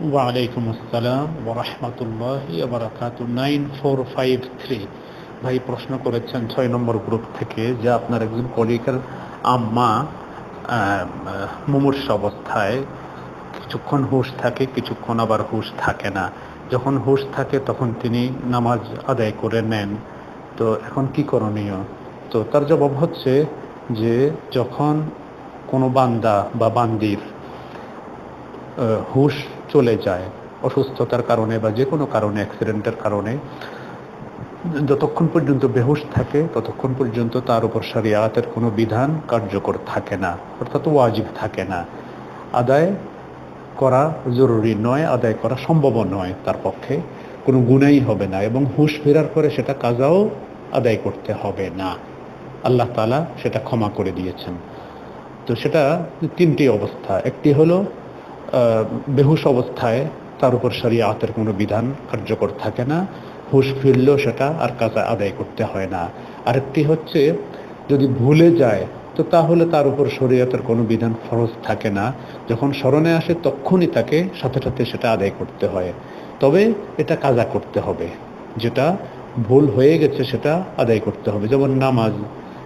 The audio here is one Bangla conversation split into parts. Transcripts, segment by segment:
ওয়ালাইকুম আসসালাম ওরহমতুল্লাহ বারাকাতু নাইন ফোর ফাইভ থ্রি। ভাই, প্রশ্ন করেছেন ছয় নম্বর গ্রুপ থেকে যে আপনার একজন কলিকার আম্মা মুমূর্ষ অবস্থায় কিছুক্ষণ হুশ থাকে, কিছুক্ষণ আবার হুশ থাকে না। যখন হুশ থাকে, তখন তিনি নামাজ আদায় করে নেন। তো এখন কি করণীয়? তো তার জবাব হচ্ছে যে, যখন কোনো বান্দা বা বান্দির হুশ চলে যায়। অসুস্থতার কারণে বা যে কোনো কারণে অ্যাক্সিডেন্টের কারণে। যতক্ষণ পর্যন্ত বেহুশ থাকে, ততক্ষণ পর্যন্ত তার উপর শরিয়াতের কোনো বিধান কার্যকর থাকে না, অর্থাৎ ওয়াজিব থাকে না। আদায় করা জরুরি নয়, আদায় করা সম্ভব নয় তার পক্ষে। কোনো গুণাই হবে না এবং হুশ ফেরার পরে সেটা কাজাও আদায় করতে হবে না। আল্লাহ তালা সেটা ক্ষমা করে দিয়েছেন। তো সেটা তিনটি অবস্থা। একটি হলো বেহুশ অবস্থায় তার উপর শরিয়াতের কোনো বিধান কার্যকর থাকে না। হুশ ফিরলেও সেটা আর কাজা আদায় করতে হয় না। আরেকটি হচ্ছে, যদি ভুলে যায়, তো তাহলে তার উপর শরীয়তের কোনো বিধান ফরজ থাকে না। যখন স্মরণে আসে, তখনই তাকে সাথে সাথে সেটা আদায় করতে হয়। তবে এটা কাজা করতে হবে। যেটা ভুল হয়ে গেছে, সেটা আদায় করতে হবে। যেমন নামাজ,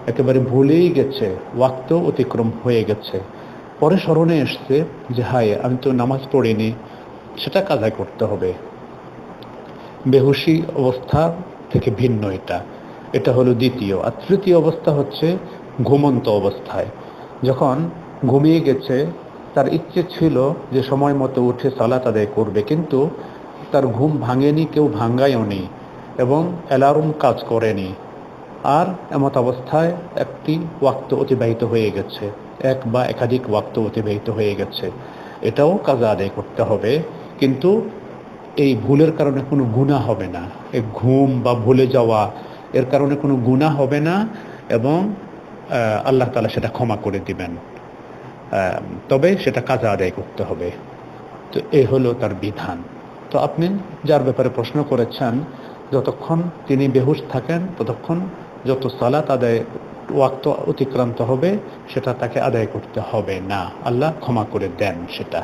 একেবারে ভুলেই গেছে, ওয়াক্ত অতিক্রম হয়ে গেছে। পরে স্মরণে এসছে যে, হায়, আমি তো নামাজ পড়িনি, সেটা কাজায় করতে হবে। বেহুশি অবস্থা থেকে ভিন্ন এটা। এটা হলো দ্বিতীয়। আর তৃতীয় অবস্থা হচ্ছে ঘুমন্ত অবস্থায়। যখন ঘুমিয়ে গেছে, তার ইচ্ছে ছিল যে, সময় মতো উঠে সালাত আদায় করবে, কিন্তু তার ঘুম ভাঙেনি, কেউ ভাঙ্গায়ও নি এবং অ্যালার্ম কাজ করেনি। আর এমত অবস্থায় একটি ওয়াক্ত অতিবাহিত হয়ে গেছে। এক বা একাধিক ওয়াক্ত অতিবাহিত হয়ে গেছে। এটাও কাজে আদায় করতে হবে, কিন্তু এই ভুলের কারণে কোনো গুণা হবে না। এই ঘুম বা ভুলে যাওয়া, এর কারণে কোনো গুণা হবে না এবং আল্লাহ তালা সেটা ক্ষমা করে দিবেন। তবে সেটা কাজে আদায় করতে হবে। তো এ হলো তার বিধান। তো আপনি যার ব্যাপারে প্রশ্ন করেছেন, যতক্ষণ তিনি বেহুশ থাকেন, ততক্ষণ যত সালাত আদায় ওয়াক্ত অতিক্রান্ত হবে সেটা তাকে আদায় করতে হবে না। আল্লাহ ক্ষমা করে দেন সেটা।